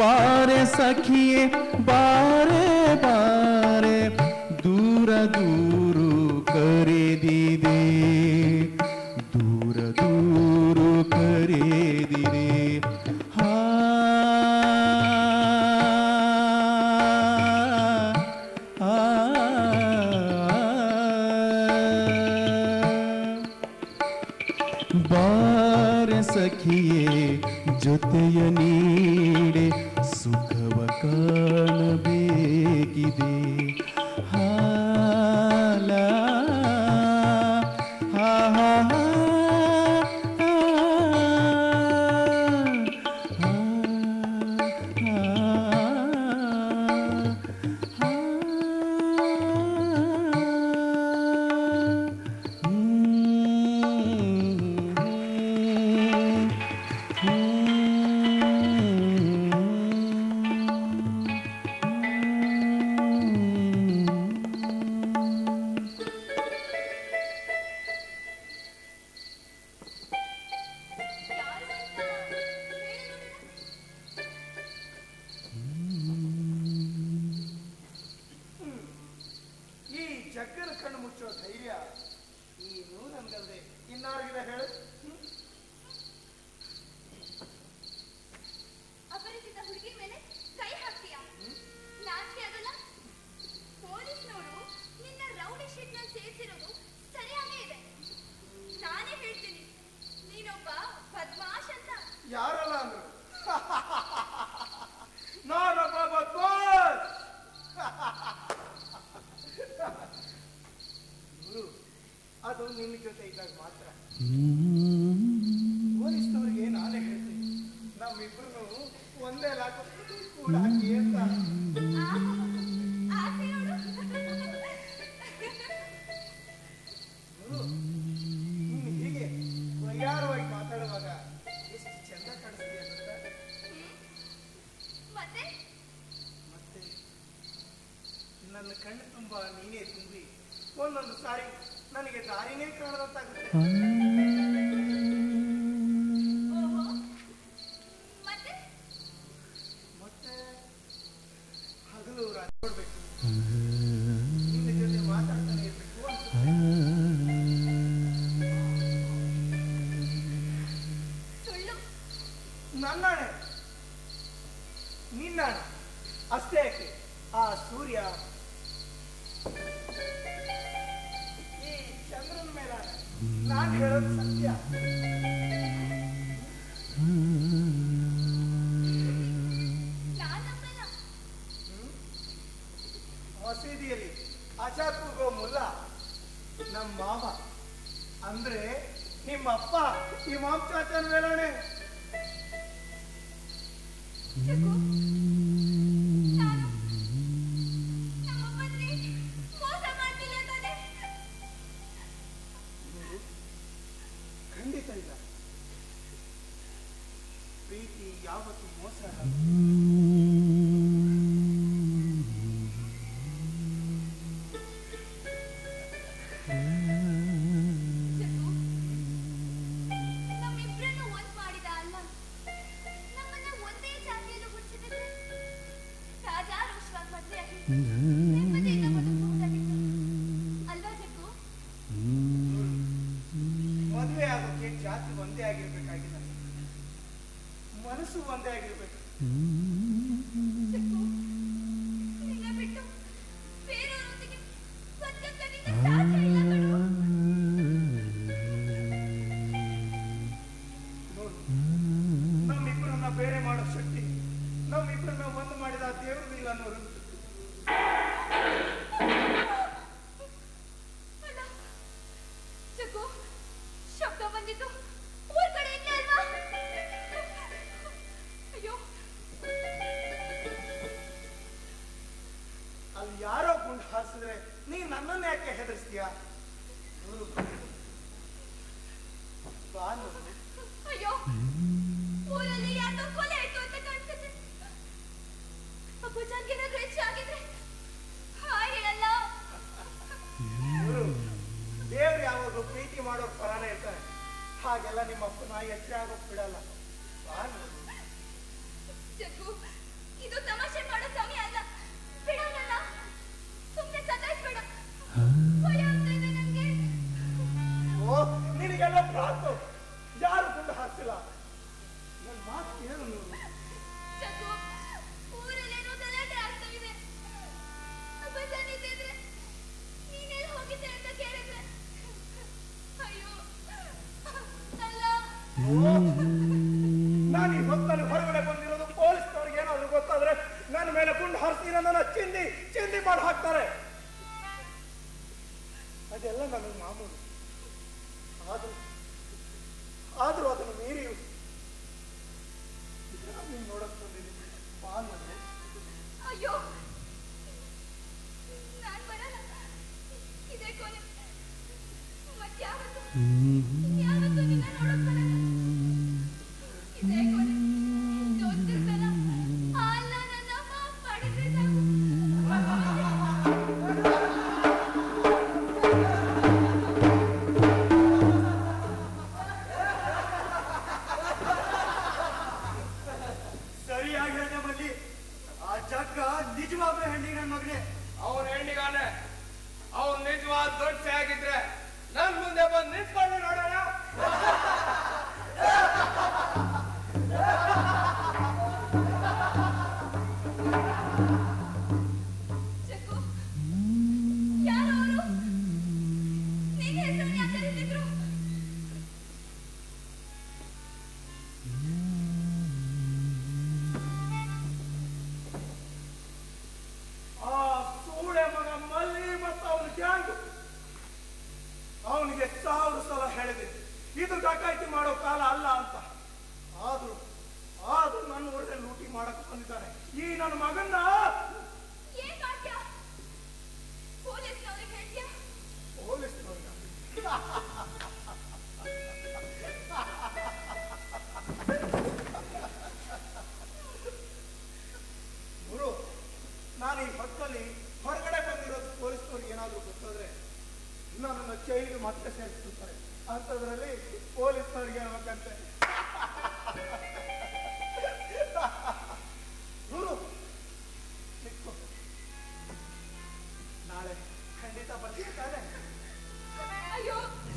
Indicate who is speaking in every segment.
Speaker 1: बारे सखिए बारे बारे दूर दूर करे दी இன்னார் ಹೋಲಿಸಿದವರಿಗೆ ನಾನೇ ಹೇಳ್ತೀನಿ
Speaker 2: ನಮ್ಮಿಬ್ರು ಒಂದೇ ಲಾಕ್ ಹಾಕಿ ಅಂತ capítulo İmam Çağatay'ın
Speaker 1: velanı. Hmm. ಒಂದೇ
Speaker 2: ಆಗಿರ್ಬೇಕಾಗಿಲ್ಲ ಮನಸ್ಸು ಒಂದೇ ಆಗಿರ್ಬೇಕು. ನನ್ನನ್ನು ಯಾಕೆ ಹೆದರಿಸ್ತೀಯ?
Speaker 1: ಅಯ್ಯೋ
Speaker 2: ದೇವ್ರು ಯಾವಾಗಲೂ ಪ್ರೀತಿ ಮಾಡೋಕ್ ಪರಾನೇ ಇರ್ತಾರೆ. ಹಾಗೆಲ್ಲ ನಿಮ್ಮ ಅಪ್ಪನ ಎಚ್ಚರ ಆಗೋಕ್ ಬಿಡಲ್ಲ. Ah.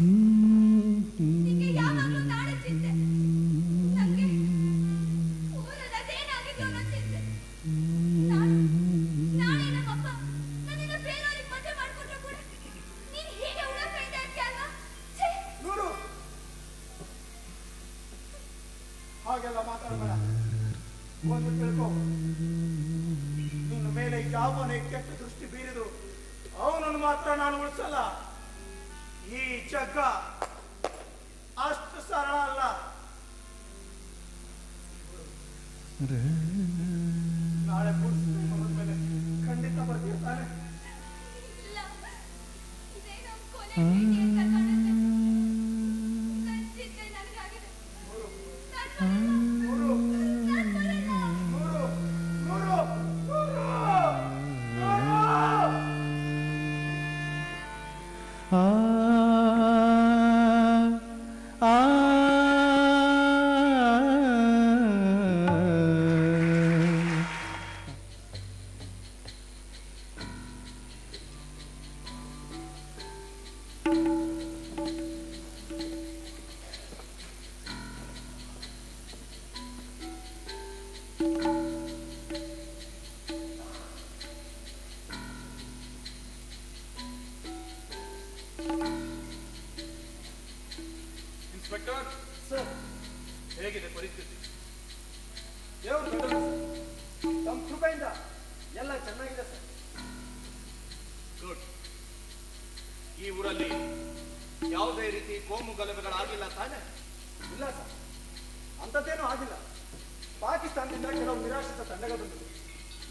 Speaker 2: Mm. ನಾಳೆ ಮೇಲೆ ಖಂಡಿತ
Speaker 3: ಬರ್ತೀಯ ತಾನೆ?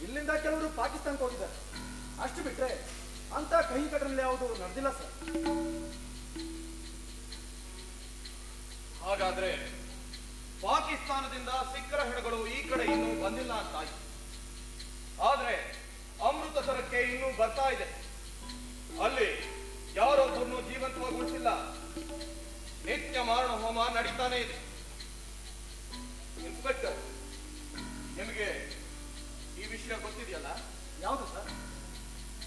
Speaker 2: ಇಲ್ಲಿಂದ ಕೆಲವರು ಪಾಕಿಸ್ತಾನಕ್ಕೆ ಹೋಗಿದ್ದಾರೆ. ಅಷ್ಟು ಬಿಟ್ರೆ ಅಂತ ಕಹಿ ಘಟನೆ ಯಾವುದು ನಡೆದಿಲ್ಲ ಸರ್.
Speaker 3: ಹಾಗಾದ್ರೆ ಪಾಕಿಸ್ತಾನದಿಂದ ಸಿಖ್ಖರ ಹೆಣಗಳು ಈ ಕಡೆ ಇನ್ನೂ ಬಂದಿಲ್ಲ ಅಂತ ಆಯ್ತು. ಆದ್ರೆ ಅಮೃತಸರಕ್ಕೆ ಇನ್ನೂ ಬರ್ತಾ ಇದೆ. ಅಲ್ಲಿ ಯಾರೊಬ್ಬರನ್ನು ಜೀವಂತವಾಗುಳಿಸಿಲ್ಲ ನಿತ್ಯ ಮಾರಣ ಹೋಮ ನಡೀತಾನೆ ಇದೆ. ಇನ್ಸ್ಪೆಕ್ಟರ್, ನಿಮಗೆ ಈ ವಿಷಯ ಗೊತ್ತಿದೆಯಲ್ಲ?
Speaker 2: ಯಾವುದು ಸರ್?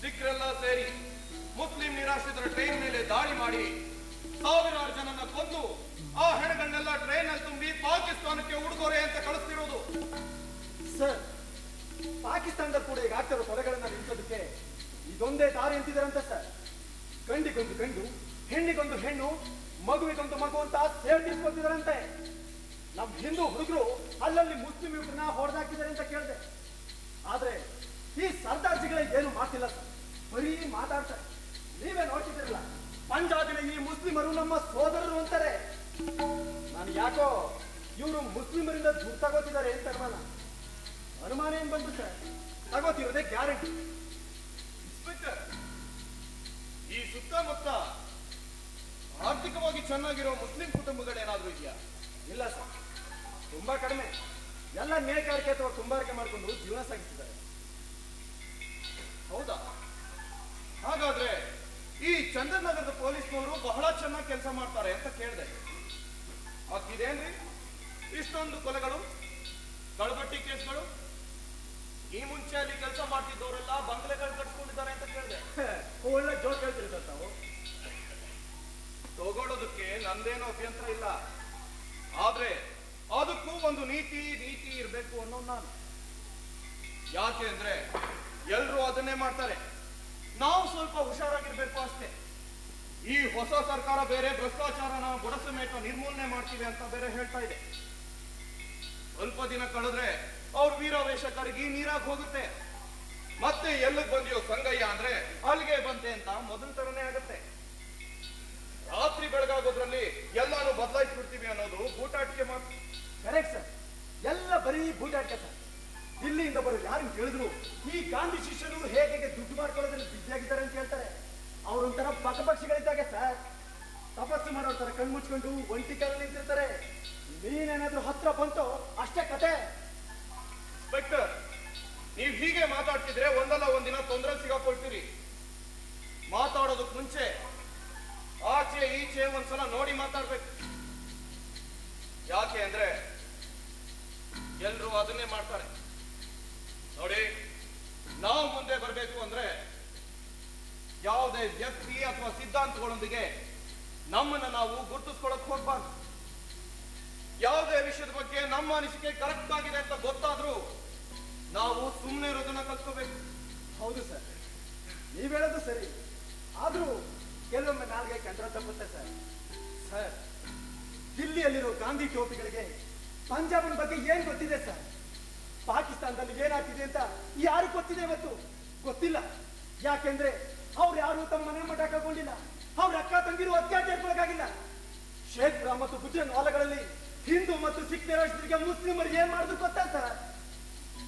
Speaker 3: ಸಿಖ್ರೆಲ್ಲ ಸೇರಿ ಮುಸ್ಲಿಂ ನಿರಾಶ್ರಿತರ ಟ್ರೈನ್ ಮೇಲೆ ದಾಳಿ ಮಾಡಿ ಸಾವಿರಾರು ಜನನ ಕೊಂದು ಆ ಹೆಣಗಳನ್ನೆಲ್ಲ ಟ್ರೈನ್ ಅಲ್ಲಿ ತುಂಬಿ ಪಾಕಿಸ್ತಾನಕ್ಕೆ ಉಡುಗೊರೆ ಅಂತ ಕಳಿಸ್ತಿರೋದು.
Speaker 2: ಸರ್ ಪಾಕಿಸ್ತಾನದ ಕೂಡ ಈಗ ಆಗ್ತಾರ ಪದಗಳನ್ನ ನಿಲ್ಲಿಸೋದಕ್ಕೆ ಇದೊಂದೇ ದಾರಿ ಅಂತಿದಾರಂತ ಸರ್. ಗಂಡಿಗೊಂದು ಗಂಡು ಹೆಣ್ಣಿಗೊಂದು ಹೆಣ್ಣು ಮಗುವಿಗೊಂದು ಮಗು ಅಂತ ಸೇರ್ತಿಸ್ಕೊತಿದಾರಂತೆ ನಮ್ ಹಿಂದೂ ಹುಡುಗರು ಅಲ್ಲಲ್ಲಿ ಮುಸ್ಲಿಂ ಯುವಕರನ್ನ ಹೊಡೆದಾಕಿದ್ದಾರೆ ಅಂತ ಕೇಳಿದೆ. ಆದ್ರೆ ಈ ಸರ್ದಾರ್ಜಿಗಳಿಗೆ ಏನು ಮಾತಿಲ್ಲ ಸರ್.
Speaker 4: ಬರೀ ಮಾತಾಡ್ತಾರೆ. ನೀವೇ ನೋಡ್ತಿದ್ರಲ್ಲ ಪಂಜಾಬಿನ ಈ ಮುಸ್ಲಿಮರು ನಮ್ಮ ಸೋದರರು ಅಂತಾರೆ. ನಾನು ಯಾಕೋ ಇವರು ಮುಸ್ಲಿಮರಿಂದ ದುಡ್ಡು ತಗೋತಿದ್ದಾರೆ ಅಂತ ಅನುಮಾನ ಅನುಮಾನ ಏನ್ ಬಂತು ಸರ್? ತಗೋತಿರೋದೇ ಗ್ಯಾರಂಟಿ.
Speaker 3: ಇನ್ಸ್ಪೆಕ್ಟರ್ ಈ ಸುತ್ತಮುತ್ತ ಆರ್ಥಿಕವಾಗಿ ಚೆನ್ನಾಗಿರೋ ಮುಸ್ಲಿಂ ಕುಟುಂಬಗಳೇನಾದ್ರೂ ಇದೆಯಾ?
Speaker 4: ಇಲ್ಲ ಸರ್. ತುಂಬಾ ಕಡಿಮೆ. ಎಲ್ಲ ನೇಕಾರಿಕೆ ಅಥವಾ ಕುಂಬಾರಿಕೆ ಮಾಡಿಕೊಂಡು ಜೀವನ ಸಾಗಿಸಿದ್ದಾರೆ.
Speaker 3: ಹೌದಾ? ಹಾಗಾದ್ರೆ ಈ ಚಂದ್ರನಗರದ ಪೊಲೀಸ್ನವರು ಬಹಳ ಚೆನ್ನಾಗಿ ಕೆಲಸ ಮಾಡ್ತಾರೆ ಅಂತ ಕೇಳಿದೆ. ಆಗ್ತಿದೇನ್ರಿ ಇಷ್ಟೊಂದು ಕೊಲೆಗಳು ಕಳಬಟ್ಟಿ ಕೇಸ್ಗಳು? ಈ ಮುಂಚೆ ಅಲ್ಲಿ ಕೆಲಸ ಮಾಡ್ತಿದ್ದವರೆಲ್ಲ ಬಂಗ್ಲೆಗಳು ಕಟ್ಕೊಂಡಿದ್ದಾರೆ ಅಂತ ಕೇಳಿದೆ.
Speaker 4: ಒಳ್ಳೆ ಜೋಕ್ ಹೇಳ್ತೀರಿ ಸರ್ ತಾವು.
Speaker 3: ತಗೊಳ್ಳೋದಕ್ಕೆ ನಂದೇನೋ ಅಭ್ಯಂತರ ಇಲ್ಲ. ಆದ್ರೆ ಅದಕ್ಕೂ ಒಂದು ನೀತಿ ನೀತಿ ಇರಬೇಕು ಅನ್ನೋ ನಾನು. ಯಾಕೆ ಅಂದ್ರೆ ಎಲ್ರೂ ಅದನ್ನೇ ಮಾಡ್ತಾರೆ. ನಾವು ಸ್ವಲ್ಪ ಹುಷಾರಾಗಿರ್ಬೇಕು ಅಷ್ಟೇ. ಈ ಹೊಸ ಸರ್ಕಾರ ಬೇರೆ, ಭ್ರಷ್ಟಾಚಾರನ ಬುಡಸಮೇತ ನಿರ್ಮೂಲನೆ ಮಾಡ್ತೀವಿ ಅಂತ ಬೇರೆ ಹೇಳ್ತಾ ಇದೆ. ಸ್ವಲ್ಪ ದಿನ ಕಳೆದ್ರೆ ಅವ್ರ ವೀರಾವೇಶ ಕರಗಿ ನೀರಾಗ್ ಹೋಗುತ್ತೆ. ಮತ್ತೆ ಎಲ್ಲಿಗೆ ಬಂದಿಯೋ ಸಂಗಯ್ಯ ಅಂದ್ರೆ ಅಲ್ಲಿಗೆ ಬಂತೆ ಅಂತ ಮೊದಲ ತರನೇ ಆಗತ್ತೆ. ರಾತ್ರಿ ಬೆಳಗಾಗೋದ್ರಲ್ಲಿ ಎಲ್ಲಾನು ಬದಲಾಯಿಸ್ಬಿಡ್ತೀವಿ ಅನ್ನೋದು ಬೂಟಾಟಿಕೆ ಮಾತು.
Speaker 4: ಕರೆಕ್ಟ್ ಸರ್ ಎಲ್ಲ ಬರೀ ಬೂಟಾಟಿಕೆ ಸರ್ ದಿಲ್ಲಿಯಿಂದ ಬರೋ ಯಾರು ಕೇಳಿದ್ರು, ಈ ಗಾಂಧಿ ಶಿಷ್ಯರು ಹೇಗೆ ದುಡ್ಡು ಮಾಡ್ಕೊಳ್ಳೋದ್ರಲ್ಲಿ ಬಿಸಿಯಾಗಿದ್ದಾರೆ ಅಂತ ಹೇಳ್ತಾರೆ. ಅವ್ರೊಂಥರ ಪಕ್ಷಗಳಿದ್ದಾಗೆ ಸರ್ ತಪಸ್ಸು ಮಾಡೋ ತರ ಕಣ್ಣು ಮುಚ್ಕೊಂಡು ಒಂಟಿ ಕಾಲ ನಿಂತಿರ್ತಾರೆ. ನೀನೇನಾದ್ರೂ ಹತ್ರ ಬಂತು, ಅಷ್ಟೇ ಕತೆ.
Speaker 3: ಇನ್ಸ್ಪೆಕ್ಟರ್ ನೀವ್ ಹೀಗೆ ಮಾತಾಡ್ತಿದ್ರೆ ಒಂದಲ್ಲ ಒಂದಿನ ತೊಂದರೆ ಸಿಗಾಕೊಳ್ತೀರಿ. ಮಾತಾಡೋದಕ್ ಮುಂಚೆ ಆಚೆ ಈಚೆ ಒಂದ್ಸಲ ನೋಡಿ ಮಾತಾಡ್ಬೇಕು. ಯಾಕೆ ಅಂದ್ರೆ ಎಲ್ರು ಅದನ್ನೇ ಮಾಡ್ತಾರೆ. ನೋಡಿ ನಾವು ಮುಂದೆ ಬರಬೇಕು ಅಂದ್ರೆ ಯಾವುದೇ ವ್ಯಕ್ತಿ ಅಥವಾ ಸಿದ್ಧಾಂತಗಳೊಂದಿಗೆ ನಮ್ಮನ್ನ ನಾವು ಗುರುತಿಸ್ಕೊಳಕ್ ಹೋಗ್ಬಾರ್ದು. ಯಾವುದೇ ವಿಷಯದ ಬಗ್ಗೆ ನಮ್ಮ ಅನಿಸಿಕೆ ಕರೆಕ್ಟ್ ಆಗಿದೆ ಅಂತ ಗೊತ್ತಾದ್ರೂ ನಾವು ಸುಮ್ಮನೆ ಇರೋದನ್ನ ಕಲ್ತ್ಕೋಬೇಕು.
Speaker 4: ಹೌದು ಸರ್. ನೀವ್ ಹೇಳೋದು ಸರಿ. ಆದ್ರೂ ಕೆಲವೊಮ್ಮೆ ನಾಲ್ಗೆ ಕಂಡ್ರ ತಪ್ಪುತ್ತೆ ಸರ್. ಸರ್. ದಿಲ್ಲಿಯಲ್ಲಿರೋ ಗಾಂಧಿ ಟೋಪಿಗಳಿಗೆ ಪಂಜಾಬಿನ ಬಗ್ಗೆ ಏನ್ ಗೊತ್ತಿದೆ ಸರ್? ಪಾಕಿಸ್ತಾನದಲ್ಲಿ ಏನಾಗ್ತಿದೆ ಅಂತ ಯಾರು ಗೊತ್ತಿದೆ ಇವತ್ತು? ಗೊತ್ತಿಲ್ಲ. ಯಾಕೆಂದ್ರೆ ಅವ್ರು ಯಾರು ತಮ್ಮ ಮನೆ ಮಠ ಹಾಕೊಂಡಿಲ್ಲ ಅವ್ರ ಅಕ್ಕ ತಂಗಿರು ಅತ್ಯಾಚಾರಕ್ಕೊಳಗಾಗಿಲ್ಲ ಶೇಖ್ ಮತ್ತು ಗುಜರ ಹೊಲಗಳಲ್ಲಿ ಹಿಂದೂ ಮತ್ತು ಸಿಖ್ ನಿರಾಶ್ರಿತರಿಗೆ ಮುಸ್ಲಿಮರಿಗೆ ಏನ್ ಮಾಡಿದ್ರು ಗೊತ್ತಾ ಸರ್?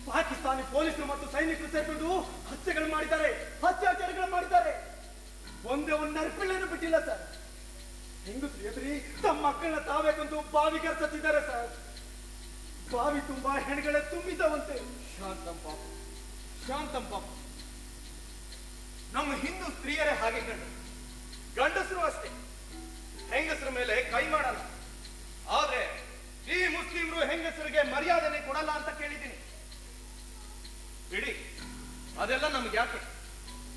Speaker 4: ಪಾಕಿಸ್ತಾನಿ ಪೊಲೀಸರು ಮತ್ತು ಸೈನಿಕರು ಸೇರ್ಕೊಂಡು ಹತ್ಯೆಗಳು ಮಾಡಿದ್ದಾರೆ. ಅತ್ಯಾಚಾರಗಳು ಮಾಡಿದ್ದಾರೆ. ಒಂದೇ ಒಂದು ನರ್ಪಿಳ್ಳೇನು ಬಿಟ್ಟಿಲ್ಲ ಸರ್. ಹಿಂದೂ ಎದುರಿ ತಮ್ಮ ಮಕ್ಕಳನ್ನ ತಾವೇ ಕೊಂದು ಬಾವಿ ಕರ್ಸತ್ತಿದ್ದಾರೆ ಸರ್. ಬಾವಿ ತುಂಬಾ ಹೆಣ್ಗಳೇ ತುಂಬಿದವಂತೆ.
Speaker 3: ಶಾಂತಂ ಪಾಪ. ಶಾಂತಂ ಪಾಪ. ನಮ್ಮ ಹಿಂದೂ ಸ್ತ್ರೀಯರೇ ಹಾಗೆ ಕಂಡು ಗಂಡಸರು ಅಷ್ಟೇ. ಹೆಂಗಸರ ಮೇಲೆ ಕೈ ಮಾಡಲ್ಲ. ಆದ್ರೆ ಈ ಮುಸ್ಲಿಮರು ಹೆಂಗಸರಿಗೆ ಮರ್ಯಾದನೆ ಕೊಡಲ್ಲ ಅಂತ ಕೇಳಿದ್ದೀನಿ. ಬಿಡಿ ಅದೆಲ್ಲ ನಮ್ಗೆ ಯಾಕೆ?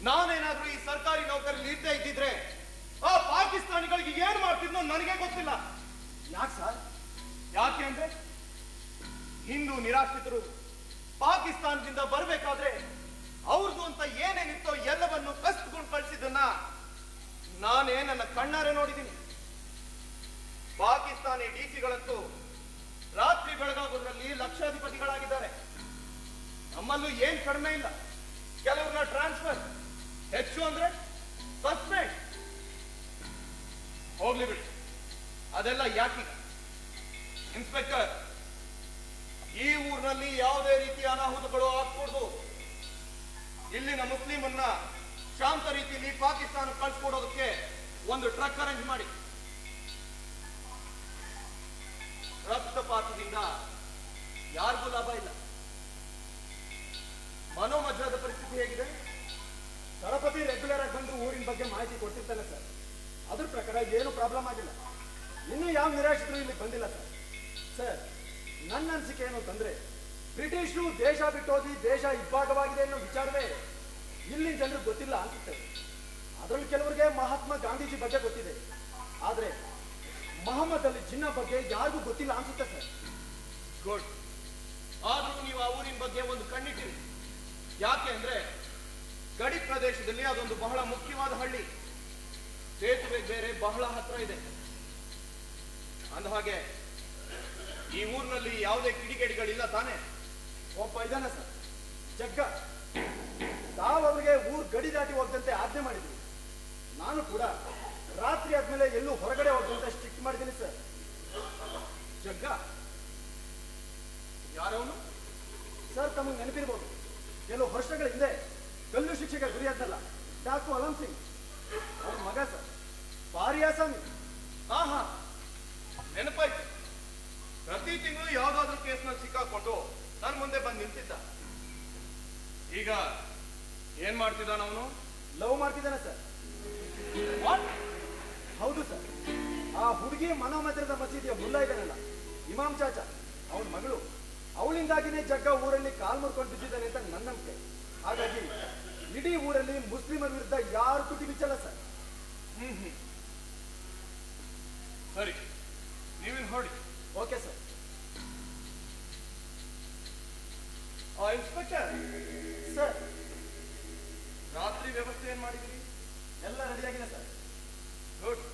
Speaker 3: ನಾನೇನಾದ್ರೂ ಈ ಸರ್ಕಾರಿ ನೌಕರಿ ಇದ್ದೇ ಇದ್ದಿದ್ರೆ ಆ ಪಾಕಿಸ್ತಾನಿಗಳಿಗೆ ಏನ್ ಮಾಡ್ತಿದ್ನೋ ನನಗೆ ಗೊತ್ತಿಲ್ಲ.
Speaker 4: ಯಾಕೆ ಸರ್?
Speaker 3: ಯಾಕೆ ಅಂದ್ರೆ ಹಿಂದೂ ನಿರಾಶ್ರಿತರು ಪಾಕಿಸ್ತಾನದಿಂದ ಬರಬೇಕಾದ್ರೆ ಅವ್ರದ್ದು ಅಂತ ಏನೇನಿತ್ತೋ ಎಲ್ಲವನ್ನು ಕಸ್ಕೊಂಡು ಕಳಿಸಿದ್ದನ್ನ ನಾನೇ ನನ್ನ ಕಣ್ಣಾರೆ ನೋಡಿದ್ದೀನಿ. ಪಾಕಿಸ್ತಾನಿ ಡಿಸಿಗಳಂತೂ ರಾತ್ರಿ ಬೆಳಗಾಗೋದ್ರಲ್ಲಿ ಲಕ್ಷಾಧಿಪತಿಗಳಾಗಿದ್ದಾರೆ. ನಮ್ಮಲ್ಲೂ ಏನ್ ಕಡಿಮೆ ಇಲ್ಲ. ಕೆಲವ್ರನ್ನ ಟ್ರಾನ್ಸ್ಫರ್ ಹೆಚ್ಚು ಅಂದ್ರೆ ಸಸ್ಪೆಂಡ್ ಹೋಗ್ಲಿ ಬಿಡಿ. ಅದೆಲ್ಲ ಯಾಕೆ? ಇನ್ಸ್ಪೆಕ್ಟರ್ ಈ ಊರಿನಲ್ಲಿ ಯಾವುದೇ ರೀತಿಯ ಅನಾಹುತಗಳು ಆಗ್ಕೂಡ್ದು ಇಲ್ಲಿನ ಮುಸ್ಲಿಮನ್ನ ಶಾಂತ ರೀತಿಯಲ್ಲಿ ಪಾಕಿಸ್ತಾನ ಕಳ್ಸಿಕೊಡೋದಕ್ಕೆ ಒಂದು ಟ್ರಕ್ ಅರೇಂಜ್ ಮಾಡಿ. ರಕ್ತಪಾತದಿಂದ ಯಾರಿಗೂ ಲಾಭ ಇಲ್ಲ. ಮನೋಮಜ್ಜದ ಪರಿಸ್ಥಿತಿ ಹೇಗಿದೆ?
Speaker 4: ದಳಪತಿ ರೆಗ್ಯುಲರ್ ಆಗಿ ಬಂದು ಊರಿನ ಬಗ್ಗೆ ಮಾಹಿತಿ ಕೊಟ್ಟಿರ್ತಾನೆ ಸರ್. ಅದ್ರ ಪ್ರಕಾರ ಏನು ಪ್ರಾಬ್ಲಮ್ ಆಗಿಲ್ಲ. ಇನ್ನೂ ಯಾವ ನಿರಾಶಿತರು ಇಲ್ಲಿ ಬಂದಿಲ್ಲ ಸರ್. ಸರ್ ನನ್ನ ಅನಿಸಿಕೆ ಏನು ಅಂತಂದ್ರೆ ಬ್ರಿಟಿಷರು ದೇಶ ಬಿಟ್ಟೋಗಿ ದೇಶ ಇಬ್ಬಾಗವಾಗಿದೆ ಅನ್ನೋ ವಿಚಾರವೇ ಇಲ್ಲಿನ ಜನರಿಗೆ ಗೊತ್ತಿಲ್ಲ ಅನ್ಸುತ್ತೆ. ಅದರಲ್ಲಿ ಕೆಲವರಿಗೆ ಮಹಾತ್ಮ ಗಾಂಧೀಜಿ ಬಗ್ಗೆ ಗೊತ್ತಿದೆ. ಆದ್ರೆ ಮಹಮ್ಮದ್ ಅಲಿ ಜಿನ್ನ ಬಗ್ಗೆ ಯಾರಿಗೂ ಗೊತ್ತಿಲ್ಲ ಅನ್ಸುತ್ತೆ ಸರ್.
Speaker 3: ಗುಡ್ ಆದ್ರೂ ನೀವು ಆ ಊರಿನ ಬಗ್ಗೆ ಒಂದು ಕಣ್ಣಿಟ್ಟಿರಿ. ಯಾಕೆ ಅಂದ್ರೆ ಗಡಿ ಪ್ರದೇಶದಲ್ಲಿ ಅದೊಂದು ಬಹಳ ಮುಖ್ಯವಾದ ಹಳ್ಳಿ. ಸೇತುವೆ ಬೇರೆ ಬಹಳ ಹತ್ರ ಇದೆ. ಅಂದ ಹಾಗೆ ಈ ಊರಿನಲ್ಲಿ ಯಾವುದೇ ಕಿಡಿಗೇಡಿಗಳಿಲ್ಲ ತಾನೆ?
Speaker 4: ಒಬ್ಬ ಇದಾನೆ ಸರ್. ಜಗ್ಗ. ತಾವು ಅವ್ರಿಗೆ ಊರ್ ಗಡಿ ದಾಟಿ ಹೋಗದಂತೆ ಆಜ್ಞೆ ಮಾಡಿದ್ವಿ ನಾನು ಕೂಡ ರಾತ್ರಿ ಆದ್ಮೇಲೆ ಎಲ್ಲೂ ಹೊರಗಡೆ ಹೋಗದಂತೆ ಸ್ಟ್ರಿಕ್ಟ್ ಮಾಡಿದ್ದೀನಿ ಸರ್.
Speaker 5: ಜಗ್ಗ. ಯಾರವನು?
Speaker 4: ಸರ್, ತಮಗೆ ನೆನಪಿರ್ಬೋದು. ಕೆಲವು ವರ್ಷಗಳ ಹಿಂದೆ ಕಲ್ಲು ಶಿಕ್ಷಕ ಗುರಿಯಾದ್ನಲ್ಲ. ಡಾಕು ಅಲಂ ಸಿಂಗ್. ಅವ್ರ ಮಗ ಸರ್. ಭಾರಿ
Speaker 5: ಮುಂದೆ ಬಂದು ನಿಂತಿದ್ದ. ಈಗ ಏನ್ ಮಾಡ್ತಿದ್ದಾನ ಅವನು?
Speaker 4: ಲವ್ ಮಾಡ್ತಿದ್ದಾನೆ ಸರ್ ಹೌದು ಸರ್ ಆ ಹುಡುಗಿ ಮನೋಮಂದಿರದ ಮಸೀದಿಯ ಮುಲ್ಲ ಇದ್ದಾನಲ್ಲ ಇಮಾಮ್ ಚಾಚಾ ಅವನ ಮಗಳು. ಅವಳಿಂದಾಗಿನೇ ಜಗ್ಗ ಊರಲ್ಲಿ ಕಾಲ್ ಮುರ್ಕೊಂಡು ಬಿದ್ದಿದ್ದಾನೆ ಅಂತ ನನ್ನ ನಂಬಿಕೆ. ಹಾಗಾಗಿ ಇಡೀ ಊರಲ್ಲಿ ಮುಸ್ಲಿಮರ ವಿರುದ್ಧ ಯಾರು ತುಟಿ ಬಿಚ್ಚಲ್ಲ ಸರ್
Speaker 5: ಹ್ಮ್ ಹ್ಮ್. ಸರಿ ನೀವಿನ್ ಹೊಡಿ
Speaker 4: ಓಕೆ ಸರ್
Speaker 5: ಆ ಇನ್ಸ್ಪೆಕ್ಟರ್?
Speaker 4: ಸರ್.
Speaker 5: ರಾತ್ರಿ ವ್ಯವಸ್ಥೆ ಏನ್ ಮಾಡಿದ್ರಿ?
Speaker 4: ಎಲ್ಲ ರೆಡಿಯಾಗಿದೆ ಸರ್.
Speaker 5: ಗುಡ್